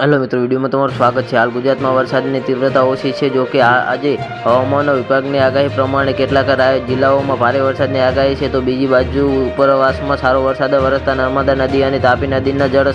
Hello મિત્રો, વિડીયોમાં તમારું સ્વાગત છે. હાલ ગુજરાતમાં વરસાદની તીવ્રતા ઓછી છે, જો કે આજે હવામાન વિભાગની આગાહી પ્રમાણે કેટલાક જિલ્લાઓમાં ભારે વરસાદની આગાહી છે. તો બીજી બાજુ ઉપરવાસમાં સારો વરસાદ વરસતા નર્મદા નદી અને તાપી નદીના જળ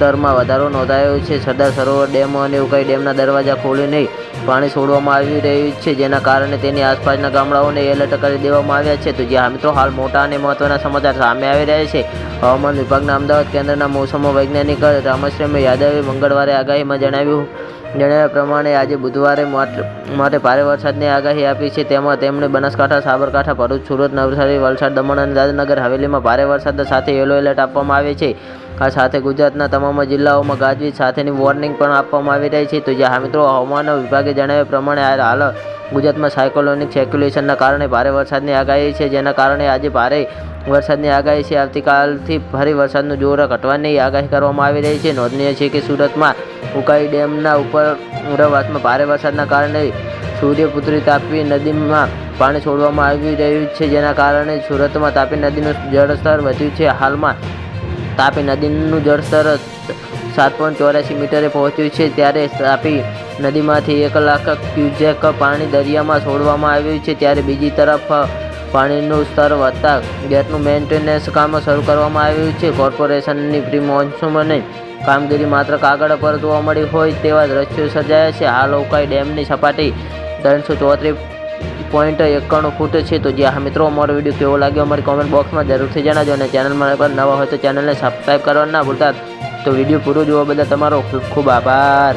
સ્તરમાં વધારો નોંધાયો છે. સરદાર સરોવર ડેમ અને ઉકાઈ ડેમના દરવાજા ખોલીને પાણી છોડવામાં આવી રહ્યું છે, જેના કારણે તેની આસપાસના ગામડાઓને એલર્ટ કરી દેવામાં આવ્યા છે. તો જ્યાં મિત્રો, હાલ મોટા અને મહત્વના સમાચાર સામે આવી રહ્યા છે. હવામાન વિભાગના અમદાવાદ કેન્દ્રના મોસમો વૈજ્ઞાનિક રામશ્રમ યાદવે મંગળવારે આગાહીમાં જણાવ્યું જણાવ્યા પ્રમાણે આજે બુધવારે માટે ભારે વરસાદની આગાહી આપી છે. તેમાં તેમણે બનાસકાંઠા, સાબરકાંઠા, ભરૂચ, સુરત, નવસારી, વલસાડ, દમણ અને દાદનગર હવેલીમાં ભારે વરસાદ સાથે યલો એલર્ટ આપવામાં આવે છે. આ સાથે ગુજરાતના તમામ જિલ્લાઓમાં ગાજવીજ સાથેની વોર્નિંગ પણ આપવામાં આવી રહી છે. તો જ્યાં મિત્રો, હવામાન વિભાગે જણાવ્યા પ્રમાણે આ હાલ ગુજરાતમાં સાયકોલોનિક સેક્યુલેશનના કારણે ભારે વરસાદની આગાહી છે. જેના કારણે આજે ભારે વરસાદની આગાહી છે. આવતીકાલથી ભારે વરસાદનું જોર ઘટવાની આગાહી કરવામાં આવી રહી છે. નોંધનીય છે કે સુરતમાં ઉકાઈ ડેમના ઉપર ઉપરવાસમાં ભારે વરસાદના કારણે સૂર્યપુત્રી તાપી નદીમાં પાણી છોડવામાં આવી રહ્યું છે. જેના કારણે સુરતમાં તાપી નદીનું જળસ્તર વધ્યું છે. હાલમાં તાપી નદીનું જળસ્તર સાત પોઈન્ટ ચોરાસી મીટરે પહોંચ્યું છે. ત્યારે તાપી નદીમાંથી એક લાખ ક્યુસેક પાણી દરિયામાં છોડવામાં આવ્યું છે. ત્યારે બીજી તરફ પાણીનું સ્તર વધતા ગેટનું મેન્ટેનન્સ કામ શરૂ કરવામાં આવ્યું છે. કોર્પોરેશનની પ્રી મોન્સૂનની કામગીરી માત્ર કાગળ પર જોવા મળી હોય તેવા દ્રશ્યો સર્જાયા છે. આ લોકાઈ ડેમની સપાટી ત્રણસો ચોત્રીસ પોઈન્ટ એકાણું ફૂટ છે. તો જ્યાં મિત્રો, અમારો વીડિયો કેવો લાગ્યો અમારી કોમેન્ટ બોક્સમાં જરૂરથી જણાવજો અને ચેનલમાં પર નવા હોય તો ચેનલને સબસ્ક્રાઈબ કરવા ના ભૂલતા. તો વીડિયો પૂરો જોવા બદલ તમારો ખૂબ ખૂબ આભાર.